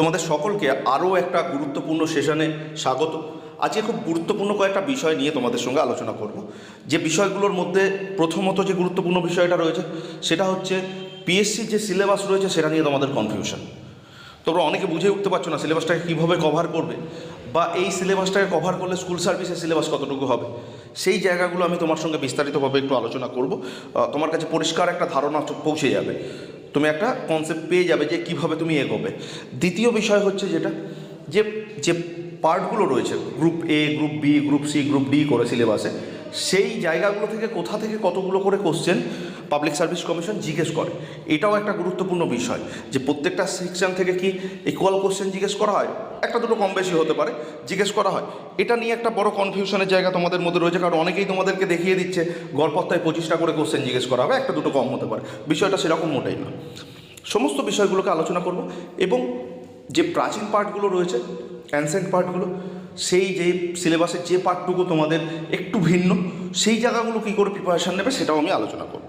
তোমাদের সকলকে আরও একটা গুরুত্বপূর্ণ সেশনে স্বাগত। আজকে খুব গুরুত্বপূর্ণ কয়েকটা বিষয় নিয়ে তোমাদের সঙ্গে আলোচনা করব। যে বিষয়গুলোর মধ্যে প্রথমত যে গুরুত্বপূর্ণ বিষয়টা রয়েছে, সেটা হচ্ছে পিএসসির যে সিলেবাস রয়েছে, সেটা নিয়ে তোমাদের কনফিউশন তোমরা অনেকে বুঝে উঠতে পারছ না সিলেবাসটাকে কীভাবে কভার করবে, বা এই সিলেবাসটাকে কভার করলে স্কুল সার্ভিসের সিলেবাস কতটুকু হবে। সেই জায়গাগুলো আমি তোমার সঙ্গে বিস্তারিতভাবে একটু আলোচনা করব। তোমার কাছে পরিষ্কার একটা ধারণা পৌঁছে যাবে। তুমি একটা কনসেপ্ট পেয়ে যাবে যে কীভাবে তুমি এগোবে। দ্বিতীয় বিষয় হচ্ছে যেটা, যে যে পার্টগুলো রয়েছে group A group B group C group D করে সিলেবাসে সেই জায়গাগুলো থেকে কোথা থেকে কতগুলো করে কোশ্চেন পাবলিক সার্ভিস কমিশন জিজ্ঞেস করে। এটাও একটা গুরুত্বপূর্ণ বিষয় যে প্রত্যেকটা সেকশন থেকে কি ইকুয়াল কোশ্চেন জিজ্ঞেস করা হয়? একটা দুটো কম বেশি হতে পারে, জিজ্ঞেস করা হয়। এটা নিয়ে একটা বড় কনফিউশনের জায়গা তোমাদের মধ্যে রয়েছে, কারণ অনেকেই তোমাদেরকে দেখিয়ে দিচ্ছে, গড়পত্তায় পঁচিশটা করে কোশ্চেন জিজ্ঞেস করা হবে, একটা দুটো কম হতে পারে। বিষয়টা সেরকম মোটেই না সমস্ত বিষয়গুলোকে আলোচনা করব এবং যে প্রাচীন পার্টগুলো রয়েছে অ্যানসেন্ট পার্টগুলো সেই যে সিলেবাসের যে পার্টটুকু তোমাদের একটু ভিন্ন, সেই জায়গাগুলো কী করে প্রিপারেশান নেবে সেটাও আমি আলোচনা করব।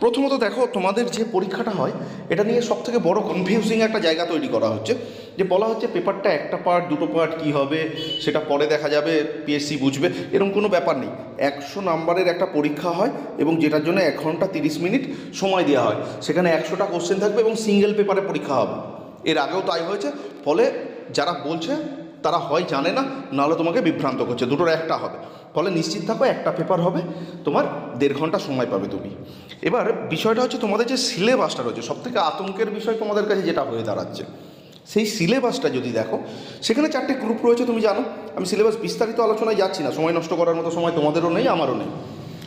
প্রথমত দেখো, তোমাদের যে পরীক্ষাটা হয়, এটা নিয়ে সব থেকে বড় কনফিউজিং একটা জায়গা তৈরি করা হচ্ছে, যে বলা হচ্ছে পেপারটা একটা পার্ট দুটো পার্ট কী হবে, সেটা পরে দেখা যাবে পিএসসি বুঝবে, এরকম কোনো ব্যাপার নেই। একশো নাম্বারের একটা পরীক্ষা হয় এবং যেটার জন্য এক ঘণ্টা তিরিশ মিনিট সময় দেওয়া হয়। সেখানে একশোটা কোশ্চেন থাকবে এবং সিঙ্গেল পেপারে পরীক্ষা হবে। এর আগেও তাই হয়েছে, ফলে যারা বলছে তারা হয় জানে না, নাহলে তোমাকে বিভ্রান্ত করছে। দুটোর একটা হবে। ফলে নিশ্চিত থাকো, একটা পেপার হবে, তোমার দেড় ঘণ্টা সময় পাবে তুমি। এবার বিষয়টা হচ্ছে তোমাদের যে সিলেবাসটা রয়েছে, সবথেকে আতঙ্কের বিষয় তোমাদের কাছে যেটা হয়ে দাঁড়াচ্ছে, সেই সিলেবাসটা যদি দেখো, সেখানে চারটে গ্রুপ রয়েছে, তুমি জানো। আমি সিলেবাস বিস্তারিত আলোচনায় যাচ্ছি না, সময় নষ্ট করার মতো সময় তোমাদেরও নেই, আমারও নেই।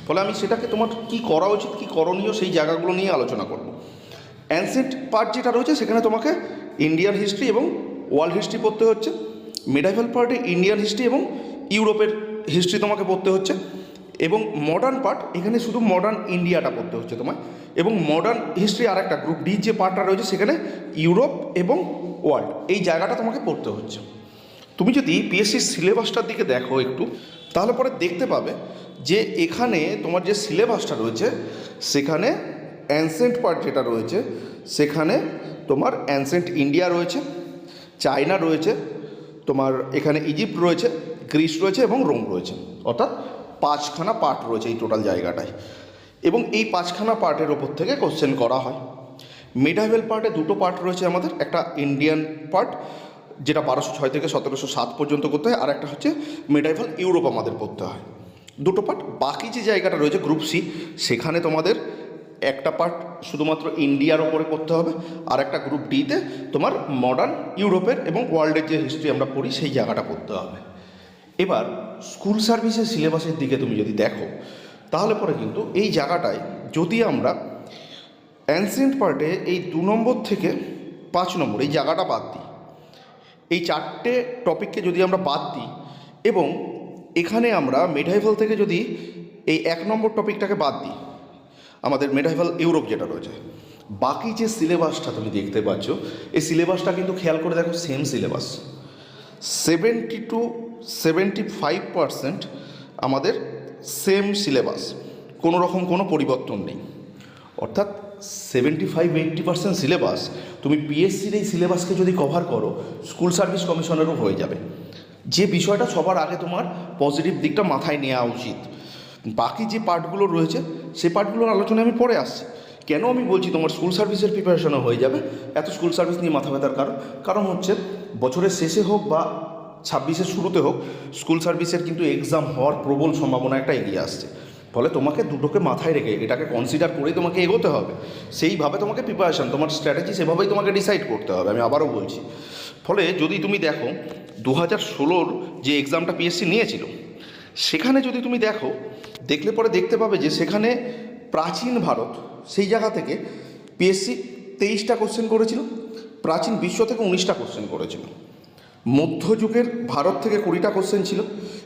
ফলে আমি সেটাকে তোমার কি করা উচিত, কি করণীয়, সেই জায়গাগুলো নিয়ে আলোচনা করব। অ্যানসেন্ট পার্ট যেটা রয়েছে, সেখানে তোমাকে ইন্ডিয়ান হিস্ট্রি এবং ওয়ার্ল্ড হিস্ট্রি পড়তে হচ্ছে। মিডাইভাল পার্টে ইন্ডিয়ান হিস্ট্রি এবং ইউরোপের হিস্ট্রি তোমাকে পড়তে হচ্ছে। এবং মডার্ন পার্ট এখানে শুধু মডার্ন ইন্ডিয়াটা পড়তে হচ্ছে তোমায়। এবং মডার্ন হিস্ট্রি আর একটা গ্রুপ ডি যে পার্টটা রয়েছে, সেখানে ইউরোপ এবং ওয়ার্ল্ড এই জায়গাটা তোমাকে পড়তে হচ্ছে। তুমি যদি পিএসসির সিলেবাসটার দিকে দেখো একটু, তাহলে পরে দেখতে পাবে যে এখানে তোমার যে সিলেবাসটা রয়েছে, সেখানে অ্যানসেন্ট পার্ট যেটা রয়েছে, সেখানে তোমার অ্যানসেন্ট ইন্ডিয়া রয়েছে চায়না রয়েছে তোমার এখানে ইজিপ্ট রয়েছে, গ্রিস রয়েছে এবং রোম রয়েছে। অর্থাৎ পাঁচখানা পার্ট রয়েছে এই টোটাল জায়গাটায়। এবং এই পাঁচখানা পার্টের ওপর থেকে কোশ্চেন করা হয়। মিডাভেল পার্টে দুটো পার্ট রয়েছে আমাদের, একটা ইন্ডিয়ান পার্ট যেটা বারোশো ছয় থেকে সতেরোশো সাত পর্যন্ত করতে হয় আর একটা হচ্ছে মিডাইভাল ইউরোপ আমাদের পড়তে হয়। দুটো পার্ট বাকি যে জায়গাটা রয়েছে গ্রুপ সি সেখানে তোমাদের একটা পার্ট শুধুমাত্র ইন্ডিয়ার ওপরে করতে হবে, আর একটা গ্রুপ ডিতে তোমার মডার্ন ইউরোপের এবং ওয়ার্ল্ডের যে হিস্ট্রি আমরা পড়ি, সেই জায়গাটা পড়তে হবে। এবার স্কুল সার্ভিসের সিলেবাসের দিকে তুমি যদি দেখো, তাহলে পরে কিন্তু এই জায়গাটায় যদি আমরা অ্যানসিয়েন্ট পার্টে এই দু নম্বর থেকে পাঁচ নম্বর, এই জায়গাটা বাদ দিই, এই চারটে টপিককে যদি আমরা বাদ দিই, এবং এখানে আমরা মেডাইভাল থেকে যদি এই এক নম্বর টপিকটাকে বাদ দিই আমাদের মেডাইভাল ইউরোপ যেটা রয়েছে। বাকি যে সিলেবাসটা তুমি দেখতে পাচ্ছ, এই সিলেবাসটা কিন্তু খেয়াল করে দেখো same syllabus. Seventy two seventy five percent আমাদের সেম সিলেবাস, কোনো রকম কোনো পরিবর্তন নেই। অর্থাৎ seventy five eighty percent syllabus, তুমি পিএসসির এই সিলেবাসকে যদি কভার করো স্কুল সার্ভিস কমিশনেরও হয়ে যাবে। যে বিষয়টা সবার আগে তোমার পজিটিভ দিকটা মাথায় নেওয়া উচিত। বাকি যে পার্টগুলো রয়েছে, সে পার্টগুলোর আলোচনায় আমি পরে আসছি। কেন আমি বলছি তোমার স্কুল সার্ভিসের প্রিপারেশনও হয়ে যাবে? এত স্কুল সার্ভিস নিয়ে মাথা ব্যথার কারণ? কারণ হচ্ছে, বছরের শেষে হোক বা ছাব্বিশের শুরুতে হোক স্কুল সার্ভিসের কিন্তু এক্সাম হওয়ার প্রবল সম্ভাবনা একটা এগিয়ে আসছে। ফলে তোমাকে দুটোকে মাথায় রেখে, এটাকে কনসিডার করেই তোমাকে এগোতে হবে। সেইভাবে তোমাকে প্রিপারেশন তোমার স্ট্র্যাটেজি সেভাবেই তোমাকে ডিসাইড করতে হবে, আমি আবারও বলছি। ফলে যদি তুমি দেখো দু হাজার ষোলোর যে এক্সামটা পিএসসি নিয়েছিল সেখানে যদি তুমি দেখো, দেখলে পরে দেখতে পাবে যে সেখানে প্রাচীন ভারত, সেই জায়গা থেকে পিএসসি তেইশটা কোশ্চেন করেছিল, প্রাচীন বিশ্ব থেকে উনিশটা কোশ্চেন করেছিল। মধ্যযুগের ভারত থেকে কুড়িটা কোশ্চেন ছিল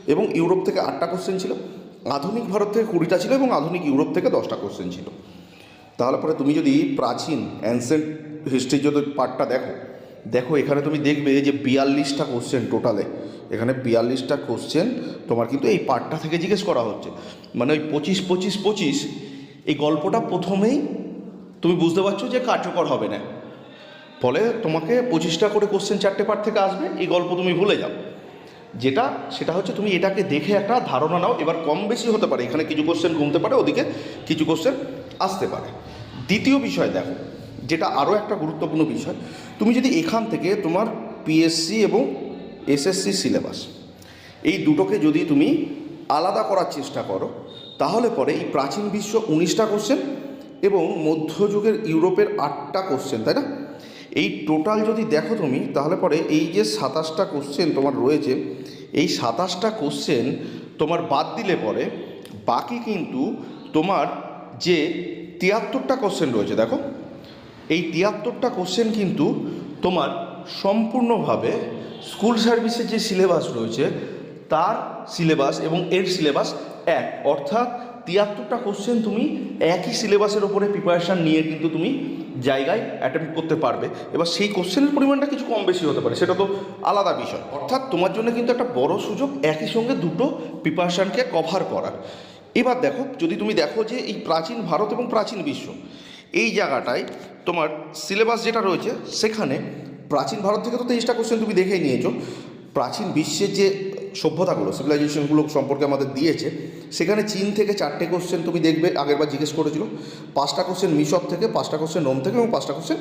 এবং ইউরোপ থেকে আটটা কোশ্চেন ছিল। আধুনিক ভারত থেকে কুড়িটা ছিল এবং আধুনিক ইউরোপ থেকে দশটা কোশ্চেন ছিল। তাহলে পরে তুমি যদি প্রাচীন অ্যানসেন্ট হিস্ট্রির যদি পার্টটা দেখো দেখো এখানে তুমি দেখবে যে বিয়াল্লিশটা কোশ্চেন টোটালে এখানে বিয়াল্লিশটা কোশ্চেন তোমার কিন্তু এই পার্টটা থেকে জিজ্ঞেস করা হচ্ছে। মানে ওই পঁচিশ পঁচিশ পঁচিশ, এই গল্পটা প্রথমেই তুমি বুঝতে পারছ যে কার্যকর হবে না। ফলে তোমাকে পঁচিশটা করে কোশ্চেন চারটে পার্ট থেকে আসবে, এই গল্প তুমি ভুলে যাও। যেটা, সেটা হচ্ছে তুমি এটাকে দেখে একটা ধারণা নাও, এবার কম বেশি হতে পারে। এখানে কিছু কোশ্চেন ঘুমতে পারে, ওদিকে কিছু কোশ্চেন আসতে পারে। দ্বিতীয় বিষয় দেখো, যেটা আরও একটা গুরুত্বপূর্ণ বিষয়, তুমি যদি এখান থেকে তোমার পিএসসি এবং এসএসসি সিলেবাস এই দুটোকে যদি তুমি আলাদা করার চেষ্টা করো, তাহলে পরে এই প্রাচীন বিশ্ব উনিশটা কোশ্চেন এবং মধ্যযুগের ইউরোপের আটটা কোশ্চেন তাই না? এই টোটাল যদি দেখো তুমি, তাহলে পরে এই যে সাতাশটা কোশ্চেন তোমার রয়েছে, এই সাতাশটা কোশ্চেন তোমার বাদ দিলে পরে বাকি কিন্তু তোমার যে তিয়াত্তরটা কোশ্চেন রয়েছে, দেখো। এই তিয়াত্তরটা কোশ্চেন কিন্তু তোমার সম্পূর্ণভাবে স্কুল সার্ভিসের যে সিলেবাস রয়েছে, তার সিলেবাস এবং এর সিলেবাস এক। অর্থাৎ তিয়াত্তরটা কোশ্চেন তুমি একই সিলেবাসের ওপরে প্রিপারেশান নিয়ে কিন্তু তুমি জায়গায় অ্যাটেম্প করতে পারবে। এবার সেই কোশ্চেনের পরিমাণটা কিছু কম বেশি হতে পারে, সেটা তো আলাদা বিষয়। অর্থাৎ তোমার জন্য কিন্তু একটা বড় সুযোগ একই সঙ্গে দুটো প্রিপারেশানকে কভার করার। এবার দেখো, যদি তুমি দেখো যে এই প্রাচীন ভারত এবং প্রাচীন বিশ্ব, এই জায়গাটায় তোমার সিলেবাস যেটা রয়েছে, সেখানে প্রাচীন ভারত থেকে তো তেইশটা কোশ্চেন তুমি দেখেই নিয়েছো। প্রাচীন বিশ্বের যে সভ্যতাগুলো সিভিলাইজেশনগুলো সম্পর্কে আমাদের দিয়েছে, সেখানে চীন থেকে চারটে কোশ্চেন তুমি দেখবে, আগেরবার জিজ্ঞেস করেছিল। পাঁচটা কোশ্চেন মিশর থেকে, পাঁচটা কোশ্চেন রোম থেকে এবং পাঁচটা কোশ্চেন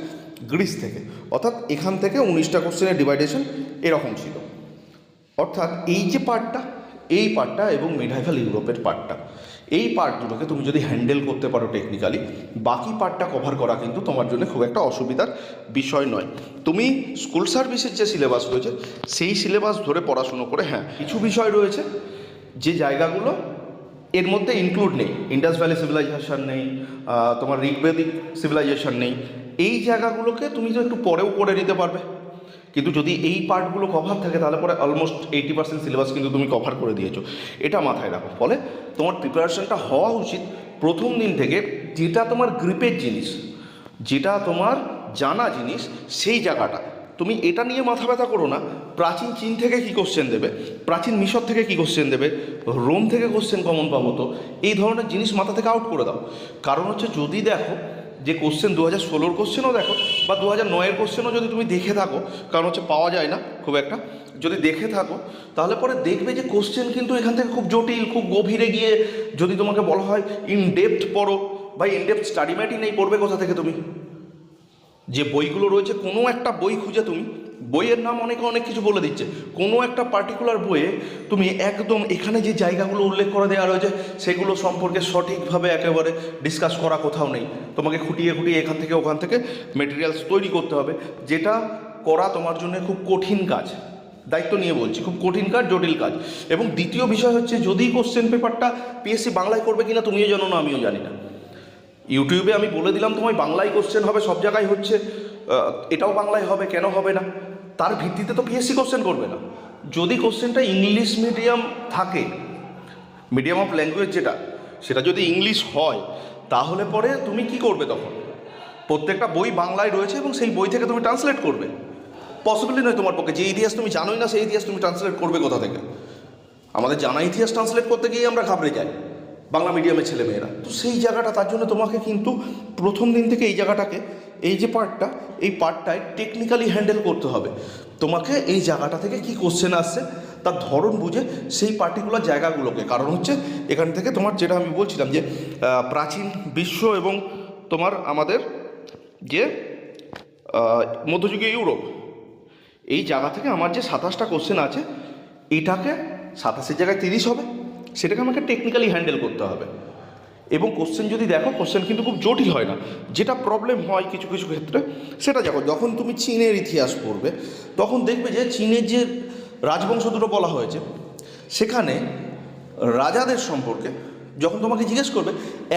গ্রিস থেকে। অর্থাৎ এখান থেকে উনিশটা কোশ্চেনের ডিভাইডেশন এরকম ছিল। অর্থাৎ এই যে পার্টটা এই পার্টটা এবং মিডাইভাল ইউরোপের পার্টটা এই পার্ট দুটোকে তুমি যদি হ্যান্ডেল করতে পারো টেকনিক্যালি বাকি পার্টটা কভার করা কিন্তু তোমার জন্য খুব একটা অসুবিধার বিষয় নয়। তুমি স্কুল সার্ভিসের যে সিলেবাস রয়েছে, সেই সিলেবাস ধরে পড়াশুনো করে হ্যাঁ কিছু বিষয় রয়েছে, যে জায়গাগুলো এর মধ্যে ইনক্লুড নেই। ইন্ডাস ভ্যালি সিভিলাইজেশন নেই তোমার ঋগ্বেদিক সিভিলাইজেশন নেই। এই জায়গাগুলোকে তুমি তো একটু পরেও করে নিতে পারবে। কিন্তু যদি এই পার্টগুলো কভার থাকে, তাহলে পরে অলমোস্ট এইটি পার্সেন্ট সিলেবাস কিন্তু তুমি কভার করে দিয়েছ। এটা মাথায় রাখো। ফলে তোমার প্রিপারেশনটা হওয়া উচিত প্রথম দিন থেকে যেটা তোমার গ্রিপের জিনিস, যেটা তোমার জানা জিনিস, সেই জায়গাটা। তুমি এটা নিয়ে মাথা ব্যথা করো না। প্রাচীন চীন থেকে কী কোশ্চেন দেবে? প্রাচীন মিশর থেকে কী কোশ্চেন দেবে? রোম থেকে কোশ্চেন কমন পাবো তো। এই ধরনের জিনিস মাথা থেকে আউট করে দাও। কারণ হচ্ছে যদি দেখো যে কোশ্চেন দু হাজার ষোলোর কোশ্চেনও দেখো বা দু হাজার নয়ের কোশ্চেনও যদি তুমি দেখে থাকো, কারণ হচ্ছে পাওয়া যায় না খুব একটা, যদি দেখে থাকো, তাহলে পরে দেখবে যে কোশ্চেন কিন্তু এখান থেকে খুব জটিল, খুব গভীরে গিয়ে যদি তোমাকে বলা হয় ইন ডেপথ পড়ো, বা ইন ডেপথ স্টাডি ম্যাটই নেই, পড়বে কোথা থেকে তুমি? যে বইগুলো রয়েছে, কোনো একটা বই খুঁজে তুমি বইয়ের নাম অনেকে অনেক কিছু বলে দিচ্ছে। কোনো একটা পার্টিকুলার বইয়ে তুমি একদম এখানে যে জায়গাগুলো উল্লেখ করে দেওয়া রয়েছে, সেগুলো সম্পর্কে সঠিকভাবে একেবারে ডিসকাস করা কোথাও নেই। তোমাকে খুঁটিয়ে খুঁটিয়ে এখান থেকে ওখান থেকে মেটেরিয়ালস তৈরি করতে হবে। যেটা করা তোমার জন্য খুব কঠিন কাজ। দায়িত্ব নিয়ে বলছি, খুব কঠিন কাজ, জটিল কাজ। এবং দ্বিতীয় বিষয় হচ্ছে, যদি কোশ্চেন পেপারটা পিএসসি বাংলায় করবে কিনা তুমিও জানো না, আমিও জানি না। ইউটিউবে আমি বলে দিলাম তোমায়, বাংলায় কোশ্চেন হবে, সব জায়গায় হচ্ছে। এটাও বাংলায় হবে, কেন হবে না? তার ভিত্তিতে তো পিএসসি কোশ্চেন করবে না। যদি কোশ্চেনটা ইংলিশ মিডিয়াম থাকে মিডিয়াম অফ ল্যাঙ্গুয়েজ যেটা, সেটা যদি ইংলিশ হয়, তাহলে পরে তুমি কি করবে তখন? প্রত্যেকটা বই বাংলায় রয়েছে এবং সেই বই থেকে তুমি ট্রান্সলেট করবে। পসিবলি নয় তোমার পক্ষে, যে ইতিহাস তুমি জানোই না, সেই ইতিহাস তুমি ট্রান্সলেট করবে কোথা থেকে? আমাদের জানা ইতিহাস ট্রান্সলেট করতে গিয়ে আমরা ঘাবড়ে যাই। বাংলা মিডিয়ামের ছেলেমেয়েরা। তো সেই জায়গাটা, তার জন্য তোমাকে কিন্তু প্রথম দিন থেকে এই জায়গাটাকে, এই যে পার্টটা এই পার্টটায় টেকনিক্যালি হ্যান্ডেল করতে হবে। তোমাকে এই জায়গাটা থেকে কি কোশ্চেন আসছে, তার ধরন বুঝে সেই পার্টিকুলার জায়গাগুলোকে। কারণ হচ্ছে, এখান থেকে তোমার যেটা আমি বলছিলাম যে প্রাচীন বিশ্ব এবং তোমার আমাদের যে মধ্যযুগীয় ইউরোপ, এই জায়গা থেকে আমার যে সাতাশটা কোশ্চেন আছে, এটাকে সাতাশের জায়গায় তিরিশ হবে। সেটাকে আমাকে টেকনিক্যালি হ্যান্ডেল করতে হবে। এবং কোশ্চেন যদি দেখো কোশ্চেন কিন্তু খুব জটিল হয় না। যেটা প্রবলেম হয় কিছু কিছু ক্ষেত্রে, সেটা দেখো, যখন তুমি চীনের ইতিহাস পড়বে, তখন দেখবে যে চীনের যে রাজবংশ দুটো বলা হয়েছে, সেখানে রাজাদের সম্পর্কে যখন তোমাকে জিজ্ঞেস করবে,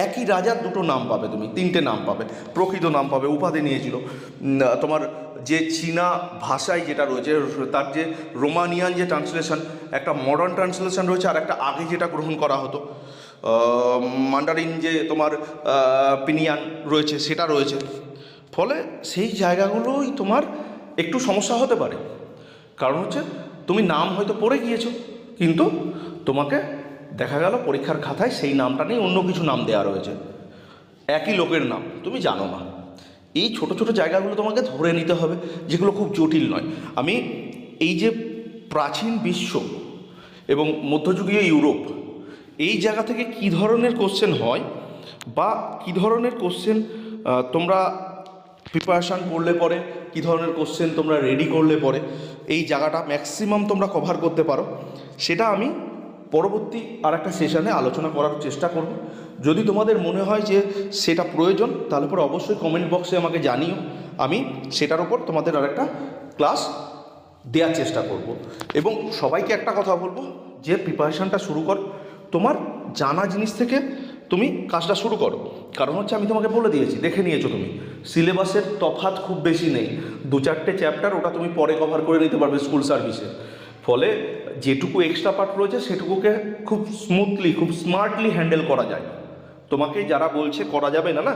একই রাজার দুটো নাম পাবে তুমি, তিনটে নাম পাবে। প্রকৃত নাম পাবে, উপাধি নিয়েছিল। তোমার যে চীনা ভাষায় যেটা রয়েছে, তার যে রোমানিয়ান যে ট্রান্সলেশন একটা মডার্ন ট্রান্সলেশন রয়েছে, আর একটা আগে যেটা গ্রহণ করা হতো মান্ডারিন যে তোমার পিনিয়ান রয়েছে, সেটা রয়েছে। ফলে সেই জায়গাগুলোই তোমার একটু সমস্যা হতে পারে। কারণ হচ্ছে, তুমি নাম হয়তো পড়ে গিয়েছো, কিন্তু তোমাকে দেখা গেল পরীক্ষার খাতায় সেই নামটা নেই, অন্য কিছু নাম দেওয়া রয়েছে। একই লোকের নাম, তুমি জানো না। এই ছোট ছোট জায়গাগুলো তোমাকে ধরে নিতে হবে, যেগুলো খুব জটিল নয়। আমি এই যে প্রাচীন বিশ্ব এবং মধ্যযুগীয় ইউরোপ, এই জায়গা থেকে কী ধরনের কোশ্চেন হয় বা কী ধরনের কোশ্চেন তোমরা প্রিপারেশান করলে পরে, কী ধরনের কোশ্চেন তোমরা রেডি করলে পরে, এই জায়গাটা ম্যাক্সিমাম তোমরা কভার করতে পারো। সেটা আমি পরবর্তী আর একটা সেশনে আলোচনা করার চেষ্টা করব। যদি তোমাদের মনে হয় যে সেটা প্রয়োজন, তাহলে পরে অবশ্যই কমেন্ট বক্সে আমাকে জানিও। আমি সেটার ওপর তোমাদের আর একটা ক্লাস দেওয়ার চেষ্টা করব। এবং সবাইকে একটা কথা বলব, যে প্রিপারেশানটা শুরু কর, তোমার জানা জিনিস থেকে তুমি কাজটা শুরু করো। কারণ হচ্ছে আমি তোমাকে বলে দিয়েছি, দেখে নিয়েছো তুমি সিলেবাসের তফাৎ খুব বেশি নেই। দু চারটে চ্যাপ্টার ওটা তুমি পরে কভার করে নিতে পারবে স্কুল সার্ভিসে ফলে যেটুকু এক্সট্রা পার্ট রয়েছে সেটুকুকে খুব স্মুথলি খুব স্মার্টলি হ্যান্ডেল করা যায়। তোমাকে যারা বলছে করা যাবে না না,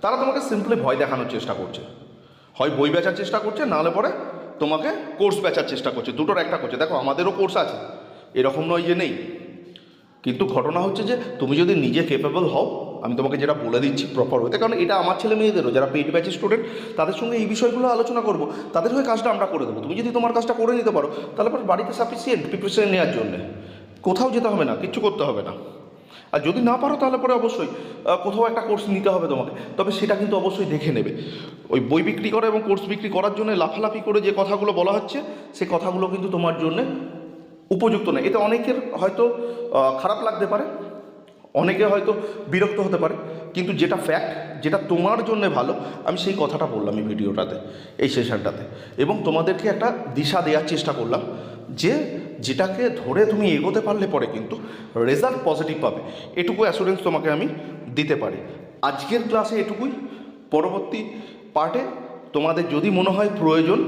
তারা তোমাকে সিম্পলি ভয় দেখানোর চেষ্টা করছে। হয় বই বেচার চেষ্টা করছে, নাহলে পরে তোমাকে কোর্স বেচার চেষ্টা করছে, দুটোর একটা করছে। দেখো, আমাদেরও কোর্স আছে, এরকম নয় যে নেই। কিন্তু ঘটনা হচ্ছে যে, তুমি যদি নিজে কেপেবল হও আমি তোমাকে যেটা বলে দিচ্ছি প্রপার হতে কারণ এটা আমার ছেলে মেয়েদেরও, যারা পেইড ব্যাচের স্টুডেন্ট তাদের সঙ্গে এই বিষয়গুলো আলোচনা করব। তাদের হয়ে কাজটা আমরা করে দেবো। তুমি যদি তোমার কাজটা করে নিতে পারো, তাহলে পর বাড়িতে সাফিসিয়েন্ট প্রিপারেশন নেওয়ার জন্য। কোথাও যেতে হবে না, কিচ্ছু করতে হবে না। আর যদি না পারো, তাহলে পরে অবশ্যই কোথাও একটা কোর্স নিতে হবে তোমাকে। তবে সেটা কিন্তু অবশ্যই দেখে নেবে। ওই বই বিক্রি করা এবং কোর্স বিক্রি করার জন্য লাফালাফি করে যে কথাগুলো বলা হচ্ছে সেই কথাগুলো কিন্তু তোমার জন্য উপযুক্ত নয় এতে অনেকের হয়তো খারাপ লাগতে পারে। অনেকে হয়তো বিরক্ত হতে পারে, কিন্তু যেটা ফ্যাক্ট যেটা তোমার জন্য ভালো, আমি সেই কথাটা বললাম এই ভিডিওটাতে, এই সেশনটাতে এবং তোমাদেরকে একটা দিশা দেওয়ার চেষ্টা করলাম যে যেটাকে ধরে তুমি এগোতে পারলে পরে কিন্তু রেজাল্ট পজিটিভ পাবে। এটুকু অ্যাসুরেন্স তোমাকে আমি দিতে পারি। আজকের ক্লাসে এটুকুই। পরবর্তী পার্টে তোমাদের যদি মনে হয় প্রয়োজন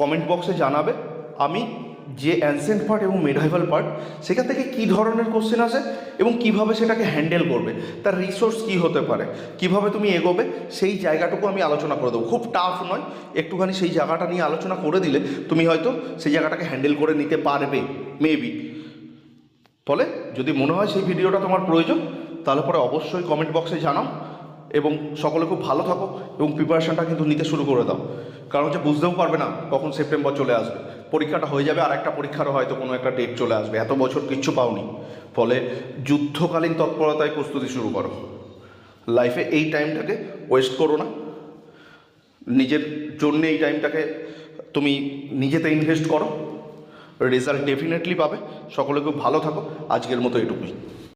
কমেন্ট বক্সে জানাবে। আমি যে অ্যানসেন্ট পার্ট এবং মেডাইভাল পার্ট সেখান থেকে কী ধরনের কোশ্চেন আসে এবং কীভাবে সেটাকে হ্যান্ডেল করবে? তার রিসোর্স কী হতে পারে? কীভাবে তুমি এগোবে? সেই জায়গাটুকু আমি আলোচনা করে দেবো। খুব টাফ নয়, একটুখানি সেই জায়গাটা নিয়ে আলোচনা করে দিলে তুমি হয়তো সেই জায়গাটাকে হ্যান্ডেল করে নিতে পারবে মেবি ফলে যদি মনে হয় সেই ভিডিওটা তোমার প্রয়োজন, তাহলে পরে অবশ্যই কমেন্ট বক্সে জানাও। এবং সকলে খুব ভালো থাকো এবং প্রিপারেশনটা কিন্তু নিতে শুরু করে দাও। কারণ হচ্ছে বুঝতেও পারবে না কখন সেপ্টেম্বর চলে আসবে। পরীক্ষাটা হয়ে যাবে আর একটা পরীক্ষারও হয়তো কোনো একটা ডেট চলে আসবে। এত বছর কিচ্ছু পাওনি। ফলে যুদ্ধকালীন তৎপরতায় প্রস্তুতি শুরু করো। লাইফে এই টাইমটাকে ওয়েস্ট করো না। নিজের জন্য এই টাইমটাকে তুমি নিজেতে ইনভেস্ট করো। রেজাল্ট ডেফিনেটলি পাবে। সকলে খুব ভালো থাকো। আজকের মতো এটুকুই।